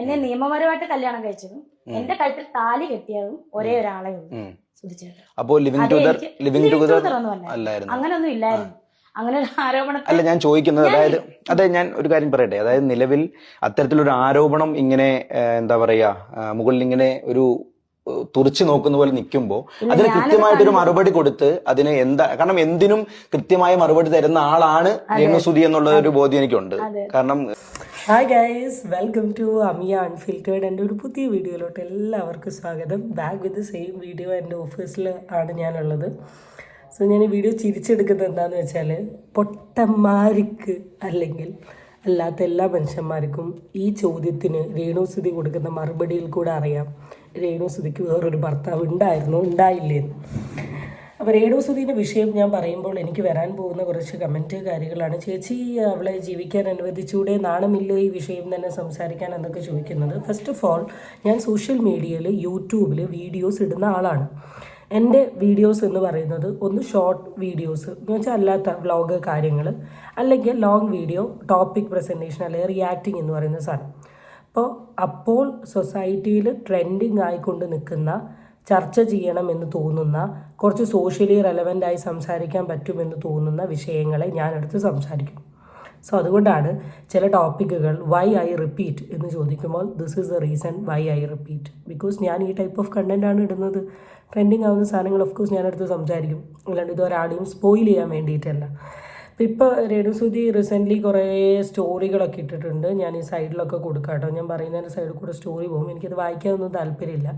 എന്നെ നിയമപരമായിട്ട് കല്യാണം കഴിച്ചതും എന്റെ കഴുത്തിൽ താലി കെട്ടിയതും ഒരേ ഒരാളെ ഉള്ളൂ. അപ്പോ ടുഗദർ ടുഗദർ അല്ലായിരുന്നു. അങ്ങനെയൊന്നും ഇല്ലായിരുന്നു. അങ്ങനെ ഒരു ആരോപണം അല്ല ഞാൻ ചോദിക്കുന്നത് അതായത് അതെ ഞാൻ ഒരു കാര്യം പറയട്ടെ. അതായത് നിലവിൽ അത്തരത്തിലൊരു ആരോപണം ഇങ്ങനെ എന്താ പറയാ മുകളിൽ ഇങ്ങനെ ഒരു തുറച്ചു നോക്കുന്ന പോലെ നിൽക്കുമ്പോൾ അതിന് കൃത്യമായിട്ടൊരു മറുപടി കൊടുത്ത് അതിന് എന്താ കാരണം എന്തിനും കൃത്യമായ മറുപടി തരുന്ന ആളാണ് രേണുസുതി എന്നുള്ള ഒരു ബോധ്യം എനിക്കുണ്ട്. കാരണം hi guys welcome to Amiya unfiltered എന്റെ ഒരു പുതിയ വീഡിയോയിലോട്ട് എല്ലാവർക്കും സ്വാഗതം. ബാക്ക് വിത്ത് സെയിം വീഡിയോ എന്റെ ഓഫീസിൽ ആണ് ഞാനുള്ളത്. സോ ഞാൻ ഈ വീഡിയോ ചിരിച്ചെടുക്കുന്നത് എന്താണെന്ന് വെച്ചാൽ പൊട്ടന്മാർക്ക് അല്ലെങ്കിൽ അല്ലാത്ത എല്ലാ മനുഷ്യന്മാർക്കും ഈ ചോദ്യത്തിന് രേണുസുതി കൊടുക്കുന്ന മറുപടിയിൽ കൂടെ അറിയാം. രേണുസുതിക്ക് വേറൊരു ഭർത്താവ് ഉണ്ടായിരുന്നു ഉണ്ടായില്ലേന്ന് അപ്പോൾ രേണുസുതിന്റെ വിഷയം ഞാൻ പറയുമ്പോൾ എനിക്ക് വരാൻ പോകുന്ന കുറച്ച് കമന്റ് കാര്യങ്ങളാണ്. ചേച്ചി അവളെ ജീവിക്കാൻ അനുവദിച്ചൂടെ? നാണമില്ലേ ഈ വിഷയം തന്നെ സംസാരിക്കാൻ എന്നൊക്കെ ചോദിക്കുന്നത്. ഫസ്റ്റ് ഓഫ് ഓൾ ഞാൻ സോഷ്യൽ മീഡിയയിൽ യൂട്യൂബിൽ വീഡിയോസ് ഇടുന്ന ആളാണ്. എന്റെ വീഡിയോസ് എന്ന് പറയുന്നത് ഒന്ന് ഷോർട്ട് വീഡിയോസ് എന്ന് വെച്ചാൽ അല്ലാത്ത വ്ളോഗ് കാര്യങ്ങൾ അല്ലെങ്കിൽ ലോങ് വീഡിയോ ടോപ്പിക് പ്രസന്റേഷൻ അല്ലെങ്കിൽ റിയാക്ടിങ് എന്ന് പറയുന്ന സാധനം. അപ്പോൾ അപ്പോൾ സൊസൈറ്റിയിൽ ട്രെൻഡിങ് ആയിക്കൊണ്ട് നിൽക്കുന്ന ചർച്ച ചെയ്യണമെന്ന് തോന്നുന്ന കുറച്ച് സോഷ്യലി റെലവന്റായി സംസാരിക്കാൻ പറ്റുമെന്ന് തോന്നുന്ന വിഷയങ്ങളെ ഞാൻ ഞാനെടുത്ത് സംസാരിക്കും. സോ അതുകൊണ്ടാണ് ചില ടോപ്പിക്കുകൾ വൈ ഐ റിപ്പീറ്റ് എന്ന് ചോദിക്കുമ്പോൾ this is the reason why I repeat because ഞാൻ ഈ ടൈപ്പ് ഓഫ് കണ്ടന്റ് ആണ് ഇടുന്നത്. ട്രെൻഡിങ് ആവുന്ന സാധനങ്ങൾ ഓഫ് കോഴ്സ് ഞാനെടുത്ത് സംസാരിക്കും. അല്ലാണ്ട് ഇത് ഒരാളെയും സ്പോയിൽ ചെയ്യാൻ വേണ്ടിയിട്ടല്ല. അപ്പോൾ ഇപ്പോൾ രേണുസുതി റീസെന്റ്ലി കുറേ സ്റ്റോറികളൊക്കെ ഇട്ടിട്ടുണ്ട്. ഞാൻ ഈ സൈഡിലൊക്കെ കൊടുക്കാം കേട്ടോ ഞാൻ പറയുന്നതിന്റെ സൈഡിൽ കൂടെ സ്റ്റോറി പോകും എനിക്കത് വായിക്കാനൊന്നും താല്പര്യമില്ല.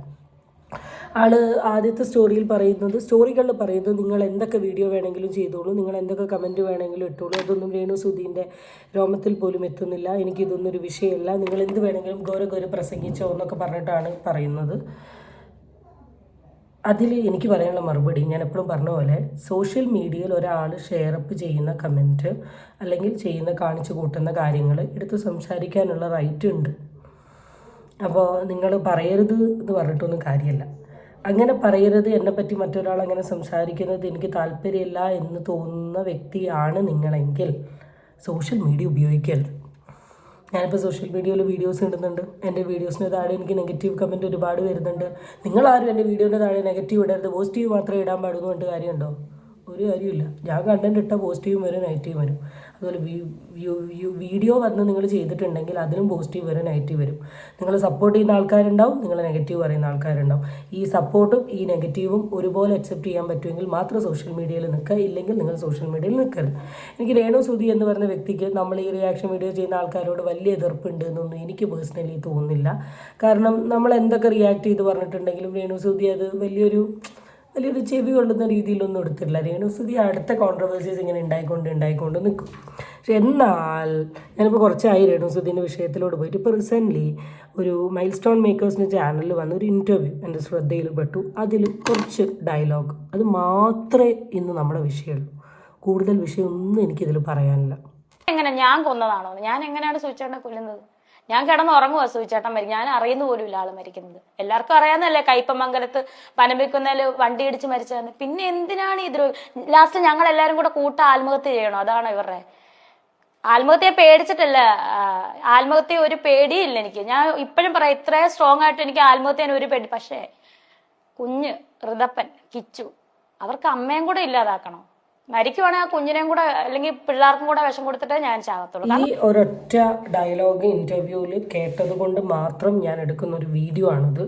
ആൾ ആദ്യത്തെ സ്റ്റോറിയിൽ പറയുന്നത് സ്റ്റോറികളിൽ പറയുന്നത് നിങ്ങൾ എന്തൊക്കെ വീഡിയോ വേണമെങ്കിലും ചെയ്തോളൂ നിങ്ങൾ എന്തൊക്കെ കമന്റ് വേണമെങ്കിലും ഇട്ടോളൂ. അതൊന്നും രേണു സുധീന്റെ രോമത്തിൽ പോലും എത്തുന്നില്ല. എനിക്കിതൊന്നും ഒരു വിഷയമല്ല. നിങ്ങൾ എന്ത് വേണമെങ്കിലും ഗൗര ഗൗര പ്രസംഗിച്ചോ എന്നൊക്കെ പറഞ്ഞിട്ടാണ് പറയുന്നത്. അതിൽ എനിക്ക് പറയാനുള്ള മറുപടി ഞാൻ എപ്പോഴും പറഞ്ഞ പോലെ സോഷ്യൽ മീഡിയയിൽ ഒരാൾ ഷെയർ അപ്പ് ചെയ്യുന്ന കമന്റ് അല്ലെങ്കിൽ ചെയ്യുന്ന കാണിച്ചു കൂട്ടുന്ന കാര്യങ്ങൾ എടുത്ത് സംസാരിക്കാനുള്ള റൈറ്റ് ഉണ്ട്. അപ്പോൾ നിങ്ങൾ പറയരുത് എന്ന് പറഞ്ഞിട്ടൊന്നും കാര്യമല്ല. അങ്ങനെ പറയരുത്. എന്നെപ്പറ്റി മറ്റൊരാൾ അങ്ങനെ സംസാരിക്കുന്നത് എനിക്ക് താല്പര്യമില്ല എന്ന് തോന്നുന്ന വ്യക്തിയാണ് നിങ്ങളെങ്കിൽ സോഷ്യൽ മീഡിയ ഉപയോഗിക്കരുത്. ഞാനിപ്പോൾ സോഷ്യൽ മീഡിയയിൽ വീഡിയോസ് ഇടുന്നുണ്ട്. എന്റെ വീഡിയോസിന് താഴെ എനിക്ക് നെഗറ്റീവ് കമന്റ് ഒരുപാട് വരുന്നുണ്ട്. നിങ്ങളാരും എന്റെ വീഡിയോന്റെ താഴെ നെഗറ്റീവ് ഇടരുത്. പോസിറ്റീവ് മാത്രമേ ഇടാൻ പാടുന്നുണ്ട് കാര്യമുണ്ടോ? ഒരു കാര്യമില്ല ഞാൻ കണ്ടന്റ് ഇട്ട പോസിറ്റീവ് വരും നെഗറ്റീവ് വരും. അതുപോലെ വീഡിയോ വന്ന് നിങ്ങൾ ചെയ്തിട്ടുണ്ടെങ്കിൽ അതിലും പോസിറ്റീവ് വരും നെഗറ്റീവ് വരും. നിങ്ങൾ സപ്പോർട്ട് ചെയ്യുന്ന ആൾക്കാരുണ്ടാവും നിങ്ങൾ നെഗറ്റീവ് പറയുന്ന ആൾക്കാരുണ്ടാവും. ഈ സപ്പോർട്ടും ഈ നെഗറ്റീവും ഒരുപോലെ അക്സെപ്റ്റ് ചെയ്യാൻ പറ്റുമെങ്കിൽ മാത്രം സോഷ്യൽ മീഡിയയിൽ നിൽക്കുക ഇല്ലെങ്കിൽ നിങ്ങൾ സോഷ്യൽ മീഡിയയിൽ നിൽക്കരുത്. എനിക്ക് രേണു സുധി എന്ന് പറയുന്ന വ്യക്തിക്ക് നമ്മൾ ഈ റിയാക്ഷൻ വീഡിയോ ചെയ്യുന്ന ആൾക്കാരോട് വലിയ എതിർപ്പുണ്ട് എന്നൊന്നും എനിക്ക് പേഴ്സണലി തോന്നുന്നില്ല. കാരണം നമ്മൾ എന്തൊക്കെ റിയാക്ട് ചെയ്ത് പറഞ്ഞിട്ടുണ്ടെങ്കിലും രേണു സുധി അത് വലിയൊരു വലിയൊരു ചെവി കൊള്ളുന്ന രീതിയിലൊന്നും എടുത്തിട്ടില്ല. രേണുസുതി അടുത്ത കോൺട്രവേഴ്സീസ് ഇങ്ങനെ ഉണ്ടായിക്കൊണ്ട് ഉണ്ടായിക്കൊണ്ട് നിൽക്കും. പക്ഷെ എന്നാൽ ഞാനിപ്പോൾ കുറച്ചായി രേണുസുദീന്റെ വിഷയത്തിലോട് പോയിട്ട്. ഇപ്പോൾ റീസെന്റ്ലി ഒരു മൈൽ സ്റ്റോൺ മേക്കേഴ്സിന്റെ ചാനലിൽ വന്ന ഒരു ഇന്റർവ്യൂ എന്റെ ശ്രദ്ധയിൽ പെട്ടു അതിൽ കുറച്ച് ഡയലോഗ് അത് മാത്രമേ ഇന്ന് നമ്മുടെ വിഷയമുള്ളൂ. കൂടുതൽ വിഷയമൊന്നും എനിക്കിതിൽ പറയാനില്ല. എങ്ങനെ ഞാൻ കൊന്നതാണോ? ഞാൻ എങ്ങനെയാണ് സൂചിച്ചേട്ടനെ കൊല്ലുന്നത്? ഞാൻ കിടന്ന് ഉറങ്ങുക സുവിച്ചേട്ടൻ മരിക്കും ഞാൻ അറിയുന്ന പോലും ഇല്ല ആൾ മരിക്കുന്നത്. എല്ലാവർക്കും അറിയാവുന്നല്ലേ കയ്പമംഗലത്ത് പനമ്പിക്കുന്നതിൽ വണ്ടി ഇടിച്ച് മരിച്ചതെന്ന്. പിന്നെ എന്തിനാണ് ഈ ലാസ്റ്റ് ഞങ്ങൾ എല്ലാവരും കൂടെ കൂട്ട ആത്മഹത്യ ചെയ്യണോ? അതാണ് ഇവരുടെ ആത്മഹത്യയെ പേടിച്ചിട്ടല്ല ആത്മഹത്യ ഒരു പേടിയില്ല എനിക്ക്. ഞാൻ ഇപ്പോഴും പറയാം ഇത്രയും സ്ട്രോങ് ആയിട്ട് എനിക്ക് ആത്മഹത്യ ഒരു പേടി. പക്ഷേ കുഞ്ഞ് ഋതപ്പൻ കിച്ചു അവർക്ക് അമ്മയും കൂടെ ഇല്ലാതാക്കണം? മരിക്കുവാണെങ്കിൽ ആ കുഞ്ഞിനെയും കൂടെ അല്ലെങ്കിൽ പിള്ളേർക്കും കൂടെ വിഷം കൊടുത്തിട്ട് ഞാൻ ചാകത്തുള്ളൂ. ഈ ഒരൊറ്റ ഡയലോഗ് ഇന്റർവ്യൂവിൽ കേട്ടത് കൊണ്ട് മാത്രം ഞാൻ എടുക്കുന്ന ഒരു വീഡിയോ ആണിത്.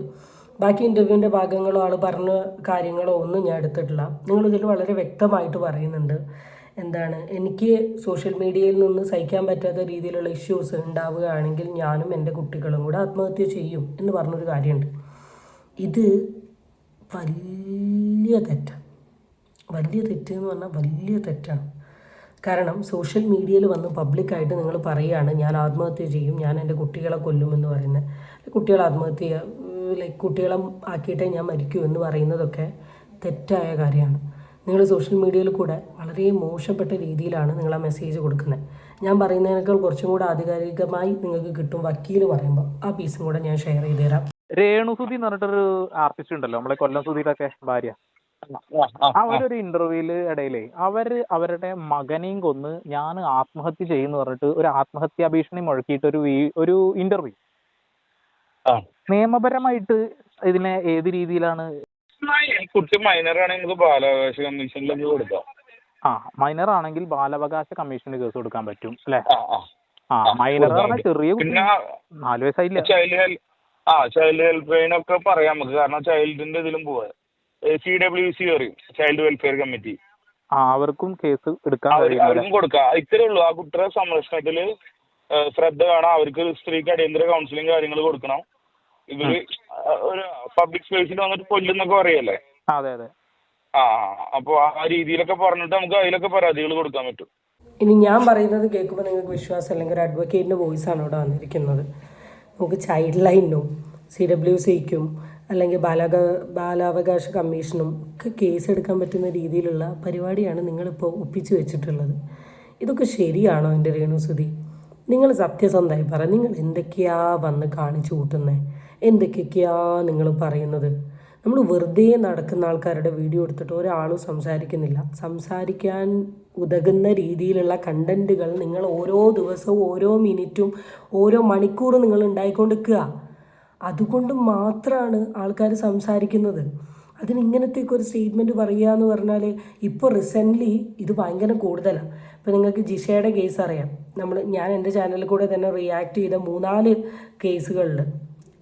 ബാക്കി ഇന്റർവ്യൂവിന്റെ ഭാഗങ്ങളോ ആൾ പറഞ്ഞ കാര്യങ്ങളോ ഒന്നും ഞാൻ എടുത്തിട്ടില്ല. നിങ്ങൾ ഇതിൽ വളരെ വ്യക്തമായിട്ട് പറയുന്നുണ്ട്. എന്താണ് എനിക്ക് സോഷ്യൽ മീഡിയയിൽ നിന്ന് സഹിക്കാൻ പറ്റാത്ത രീതിയിലുള്ള ഇഷ്യൂസ് ഉണ്ടാവുകയാണെങ്കിൽ ഞാനും എന്റെ കുട്ടികളും കൂടെ ആത്മഹത്യ ചെയ്യും എന്ന് പറഞ്ഞൊരു കാര്യമുണ്ട്. ഇത് വലിയ തെറ്റാണ്. വലിയ തെറ്റ് എന്ന് പറഞ്ഞാൽ വലിയ തെറ്റാണ്. കാരണം സോഷ്യൽ മീഡിയയിൽ വന്ന് പബ്ലിക്കായിട്ട് നിങ്ങൾ പറയുകയാണ് ഞാൻ ആത്മഹത്യ ചെയ്യും ഞാൻ എന്റെ കുട്ടികളെ കൊല്ലുമെന്ന് പറയുന്നത്. കുട്ടികളെ ആത്മഹത്യ ലൈക്ക് കുട്ടികളെ ആക്കിയിട്ടേ ഞാൻ മരിക്കൂ എന്ന് പറയുന്നതൊക്കെ തെറ്റായ കാര്യമാണ്. നിങ്ങൾ സോഷ്യൽ മീഡിയയിൽ കൂടെ വളരെ മോശപ്പെട്ട രീതിയിലാണ് നിങ്ങൾ ആ മെസ്സേജ് കൊടുക്കുന്നത്. ഞാൻ പറയുന്നതിനേക്കാൾ കുറച്ചും കൂടെ ആധികാരികമായി നിങ്ങൾക്ക് കിട്ടും വക്കീൽ പറയുമ്പോൾ ആ പീസും കൂടെ ഞാൻ ഷെയർ ചെയ്ത് തരാം രേണുസുതി എന്ന് പറഞ്ഞിട്ടൊരു ആർട്ടിസ്റ്റ് ഉണ്ടല്ലോ നമ്മളെ കൊല്ലം സുതിയിലൊക്കെ ഭാര്യ. അവരൊരു ഇന്റർവ്യൂവിൽ ഇടയിലേ അവർ അവരുടെ മകനെയും കൊന്ന് ഞാൻ ആത്മഹത്യ ചെയ്യുന്നു പറഞ്ഞിട്ട് ഒരു ആത്മഹത്യാ ഭീഷണി മുഴക്കിയിട്ട് ഒരു ഒരു ഇന്റർവ്യൂ ആ. നിയമപരമായിട്ട് ഇതിനെ ഏത് രീതിയിലാണ്? കുട്ടി മൈനർ ആണെങ്കിൽ ബാലാവകാശ കൊടുക്കാം. ആ മൈനർ ആണെങ്കിൽ ബാലാവകാശ കമ്മീഷന് കേസ് കൊടുക്കാൻ പറ്റും അല്ലെ? ആ ആ. ആ ആ, മൈനർ ചെറിയ നാല് വയസ്സായില്ല. ആ ചൈൽഡ് ഹെൽപ്പ് ലൈൻ ഒക്കെ പറയാം നമുക്ക്. കാരണം ചൈൽഡിന്റെ ഇതിലും പോവാ. സി ഡബ്ല്യു സി പറയും. ചൈൽഡ് വെൽഫെയർ കമ്മിറ്റി അവർക്കും കേസ് എടുക്കാൻ അവർ അവർക്കും കൊടുക്കാം. ഇത്രേ ഉള്ളൂ. ആ കുട്ടിയുടെ സംരക്ഷണത്തിൽ ശ്രദ്ധ വേണം. അവർക്ക് സ്ത്രീക്ക് അടിയന്തര കൗൺസിലിംഗ് കാര്യങ്ങൾ കൊടുക്കണം. ഇവർ ഒരു പബ്ലിക് സ്പേസിൽ വന്നിട്ട് കൊല്ലുന്നൊക്കെ പറയല്ലേ? അതെ അതെ. ആ അപ്പൊ ആ രീതിയിലൊക്കെ പറഞ്ഞിട്ട് നമുക്ക് അതിലൊക്കെ പരാതികൾ കൊടുക്കാൻ പറ്റും. ഇനി ഞാൻ പറയുന്നത് കേൾക്കുമ്പോൾ നിങ്ങൾക്ക് വിശ്വാസം അല്ലെങ്കിൽ ഒരു അഡ്വക്കേറ്റിന്റെ ആണ് ഇവിടെ വന്നിരിക്കുന്നത്. നമുക്ക് ചൈൽഡ് ലൈനും സി ഡബ്ല്യു സിക്കും അല്ലെങ്കിൽ ബാലാക ബാലാവകാശ കമ്മീഷനും ഒക്കെ കേസെടുക്കാൻ പറ്റുന്ന രീതിയിലുള്ള പരിപാടിയാണ് നിങ്ങളിപ്പോൾ ഒപ്പിച്ച് വെച്ചിട്ടുള്ളത്. ഇതൊക്കെ ശരിയാണോ എന്റെ രേണുസുതി നിങ്ങൾ സത്യസന്ധമായി പറ നിങ്ങൾ എന്തൊക്കെയാ വന്ന് കാണിച്ചു കൂട്ടുന്നത് എന്തൊക്കെയൊക്കെയാ നിങ്ങൾ പറയുന്നത്? നമ്മൾ വെറുതെ നടക്കുന്ന ആൾക്കാരുടെ വീഡിയോ എടുത്തിട്ട് ഒരാളും സംസാരിക്കുന്നില്ല. സംസാരിക്കാൻ ഉതകുന്ന രീതിയിലുള്ള കണ്ടന്റുകൾ നിങ്ങൾ ഓരോ ദിവസവും ഓരോ മിനിറ്റും ഓരോ മണിക്കൂറും നിങ്ങൾ ഉണ്ടായിക്കൊണ്ടിരിക്കുക. അതുകൊണ്ട് മാത്രമാണ് ആൾക്കാർ സംസാരിക്കുന്നത്. അതിന് ഒരു സ്റ്റേറ്റ്മെന്റ് പറയുക എന്ന് പറഞ്ഞാൽ ഇപ്പോൾ റീസെന്റ്ലി ഇത് ഭയങ്കര കൂടുതലാണ് ഇപ്പോൾ നിങ്ങൾക്ക് ജിഷയുടെ കേസ് അറിയാം. നമ്മൾ ഞാൻ എന്റെ ചാനലിൽ കൂടെ തന്നെ റിയാക്ട് ചെയ്ത മൂന്നാൽ കേസുകളിൽ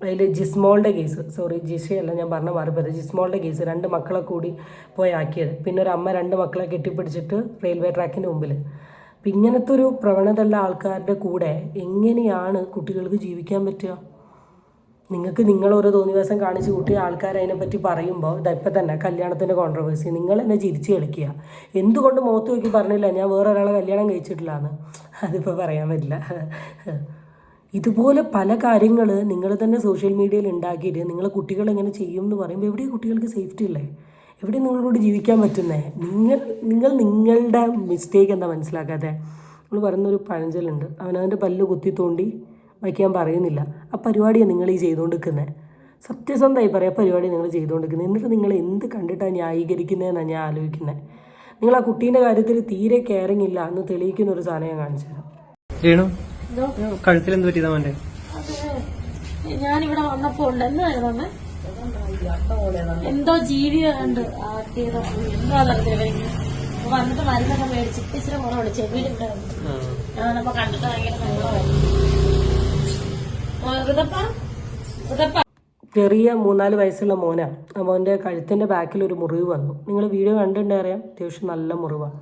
അതിൽ ജിസ്മോളുടെ കേസ് സോറി ജിഷയല്ല ഞാൻ പറഞ്ഞ മാറിപ്പോയത് ജിസ്മോളുടെ കേസ് രണ്ട് മക്കളെ കൂടി പോയി ആക്കിയത്. പിന്നെ ഒരു അമ്മ രണ്ട് മക്കളെ കെട്ടിപ്പിടിച്ചിട്ട് റെയിൽവേ ട്രാക്കിന്റെ മുമ്പിൽ അപ്പം ഇങ്ങനത്തെ ഒരു പ്രവണതയുള്ള ആൾക്കാരുടെ കൂടെ എങ്ങനെയാണ് കുട്ടികൾക്ക് ജീവിക്കാൻ പറ്റുക? നിങ്ങൾക്ക് നിങ്ങൾ ഓരോ തോന്നിവാസം കാണിച്ചു കൂട്ടി ആൾക്കാർ അതിനെപ്പറ്റി പറയുമ്പോൾ ഇപ്പം തന്നെ കല്യാണത്തിന്റെ കോൺട്രവേഴ്സി നിങ്ങൾ എന്നെ ചിരിച്ച് കളിക്കുക. എന്തുകൊണ്ട് മുഖത്ത് നോക്കി പറഞ്ഞില്ല? ഞാൻ വേറെ ഒരാളെ കല്യാണം കഴിച്ചിട്ടില്ല എന്ന് അതിപ്പോൾ പറയാൻ പറ്റില്ല. ഇതുപോലെ പല കാര്യങ്ങൾ നിങ്ങൾ തന്നെ സോഷ്യൽ മീഡിയയിൽ ഉണ്ടാക്കിയിട്ട് നിങ്ങൾ കുട്ടികൾ എങ്ങനെ ചെയ്യും എന്ന് പറയുമ്പോൾ എവിടെ കുട്ടികൾക്ക് സേഫ്റ്റി ഇല്ലേ എവിടെ നിങ്ങളോട് ജീവിക്കാൻ പറ്റുന്നേ? നിങ്ങൾ നിങ്ങൾ നിങ്ങളുടെ മിസ്റ്റേക്ക് എന്താ മനസ്സിലാക്കാതെ നമ്മൾ പറയുന്നൊരു പഴഞ്ചലുണ്ട് അവനവന്റെ പല്ല് കുത്തി തോണ്ടി വയ്ക്കാൻ പറയുന്നില്ല. ആ പരിപാടിയാണ് നിങ്ങൾ ഈ ചെയ്തുകൊണ്ടിരിക്കുന്നത് സത്യസന്ധമായി പറയാം പരിപാടി നിങ്ങൾ ചെയ്തുകൊണ്ടിരിക്കുന്നത് എന്നിട്ട് നിങ്ങൾ എന്ത് കണ്ടിട്ടാണ് ന്യായീകരിക്കുന്നതെന്നാണ് ഞാൻ ആലോചിക്കുന്നത് നിങ്ങൾ ആ കുട്ടീന്റെ കാര്യത്തിൽ തീരെ കെയറിങ് ഇല്ല എന്ന് തെളിയിക്കുന്ന ഒരു സാധനം ഞാൻ കാണിച്ചു തരാം. രേണു കഴുത്തിൽ എന്ത് പറ്റിയതാ മോന്റെ ഞാനിവിടെ വന്നപ്പോ ഉണ്ട് എന്തായിരുന്നു അമ്മ? എന്തോ ജീവി കണ്ട് ആട്ടിയതോ. എന്തോ വന്നിട്ട് മരുന്നൊക്കെ മേടിച്ച് ഇച്ചിരി കുറവുണ്ട് വിളിച്ചു ഞാനപ്പോ ഞാൻ കണ്ടിട്ട് ഭയങ്കര ചെറിയ മൂന്നാൽ വയസ്സുള്ള മോനാ. മോന്റെ കഴുത്തിന്റെ ബാക്കിൽ ഒരു മുറിവ് വന്നു. നിങ്ങൾ വീഡിയോ കണ്ടിട്ടുണ്ടറിയാം അത്യാവശ്യം നല്ല മുറിവാണ്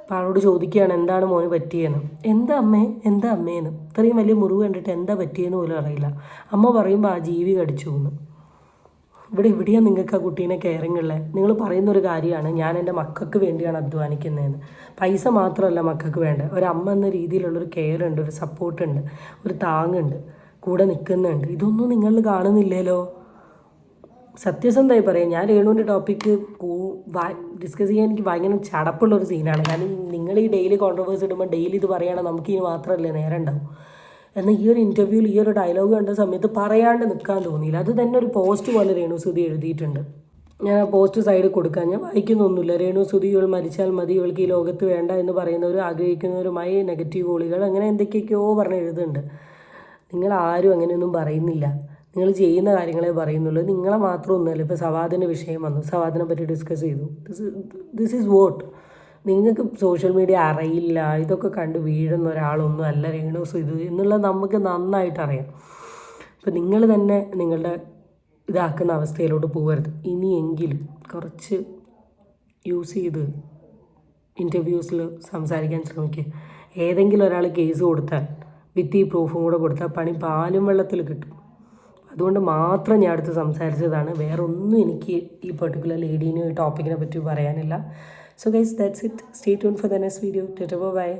അപ്പോൾ ആളോട് ചോദിക്കുകയാണ് എന്താണ് മോന് പറ്റിയെന്ന്? എന്താ അമ്മേ? എന്താ അമ്മേന്ന്? ഇത്രയും വലിയ മുറിവ് കണ്ടിട്ട് എന്താ പറ്റിയെന്ന് പോലും അറിയില്ല. അമ്മ പറയുമ്പോൾ ആ ജീവി കടിച്ചു എന്ന്. ഇവിടെ എവിടെയാണ് നിങ്ങൾക്ക് ആ കുട്ടീനെ കെയറിങ് ഉള്ളത് നിങ്ങൾ പറയുന്ന ഒരു കാര്യമാണ് ഞാൻ എന്റെ മക്കൾക്ക് വേണ്ടിയാണ് അധ്വാനിക്കുന്നതെന്ന്. പൈസ മാത്രമല്ല മക്കൾക്ക് വേണ്ടത്. ഒരു അമ്മ എന്ന രീതിയിലുള്ളൊരു കെയർ ഉണ്ട് ഒരു സപ്പോർട്ടുണ്ട് ഒരു താങ്ങുണ്ട് കൂടെ നിൽക്കുന്നുണ്ട്. ഇതൊന്നും നിങ്ങൾ കാണുന്നില്ലല്ലോ. സത്യസന്ധമായി പറയാം. ഞാൻ രേണുവിന്റെ ടോപ്പിക്ക് ഡിസ്കസ് ചെയ്യാൻ എനിക്ക് ഭയങ്കര ചടപ്പുള്ള ഒരു സീനാണ് കാരണം നിങ്ങൾ ഈ ഡെയിലി കോൺട്രവേഴ്സ് ഇടുമ്പോൾ ഡെയിലി ഇത് പറയുകയാണെങ്കിൽ നമുക്ക് ഇനി മാത്രമല്ലേ നേരം ഉണ്ടാവും. എന്നാൽ ഈ ഒരു ഇന്റർവ്യൂവിൽ ഈ ഒരു ഡയലോഗ് കണ്ട സമയത്ത് പറയാണ്ട് നിൽക്കാൻ തോന്നിയില്ല. അത് തന്നെ ഒരു പോസ്റ്റ് പോലെ രേണു സുധി എഴുതിയിട്ടുണ്ട്. ഞാൻ ആ പോസ്റ്റ് സൈഡിൽ കൊടുക്കാൻ ഞാൻ വായിക്കുന്നൊന്നുമില്ല. രേണു സുധി ഇവൾ മരിച്ചാൽ മതി. ഇവൾക്ക് ഈ ലോകത്ത് വേണ്ട എന്ന് പറയുന്നവരും ആഗ്രഹിക്കുന്നവരുമായി നെഗറ്റീവ് ഗോളികൾ അങ്ങനെ എന്തൊക്കെയൊക്കെയോ പറഞ്ഞ് എഴുതുന്നുണ്ട്. നിങ്ങൾ ആരും അങ്ങനെയൊന്നും പറയുന്നില്ല. നിങ്ങൾ ചെയ്യുന്ന കാര്യങ്ങളെ പറയുന്നുള്ളൂ. നിങ്ങളെ മാത്രം ഒന്നുമല്ല. ഇപ്പോൾ സവാദിന്റെ വിഷയം വന്നു. സവാദിനെ പറ്റി ഡിസ്കസ് ചെയ്തു. ദിസ് ഈസ് വോട്ട് നിങ്ങൾക്ക് സോഷ്യൽ മീഡിയ അറിയില്ല. ഇതൊക്കെ കണ്ട് വീഴുന്ന ഒരാളൊന്നും അല്ല രേണു. സുധു എന്നുള്ളത് നമുക്ക് നന്നായിട്ട് അറിയാം. അപ്പോൾ നിങ്ങൾ തന്നെ നിങ്ങളുടെ ഇതാക്കുന്ന അവസ്ഥയിലോട്ട് പോകരുത്. ഇനിയെങ്കിലും കുറച്ച് യൂസ് ചെയ്ത് ഇന്റർവ്യൂസിൽ സംസാരിക്കാൻ ശ്രമിക്കുക. ഏതെങ്കിലും ഒരാൾ കേസ് കൊടുത്താൽ വിത്ത് ഈ പ്രൂഫും കൂടെ കൊടുത്താൽ പണി പാലും വെള്ളത്തിൽ കിട്ടും. അതുകൊണ്ട് മാത്രം ഞാൻ അടുത്ത് സംസാരിച്ചതാണ്. വേറെ ഒന്നും എനിക്ക് ഈ പെർട്ടിക്കുലർ ലേഡീനെ ഈ ടോപ്പിക്കിനെ പറ്റി പറയാനില്ല. So guys that's it stay tune for the next video bye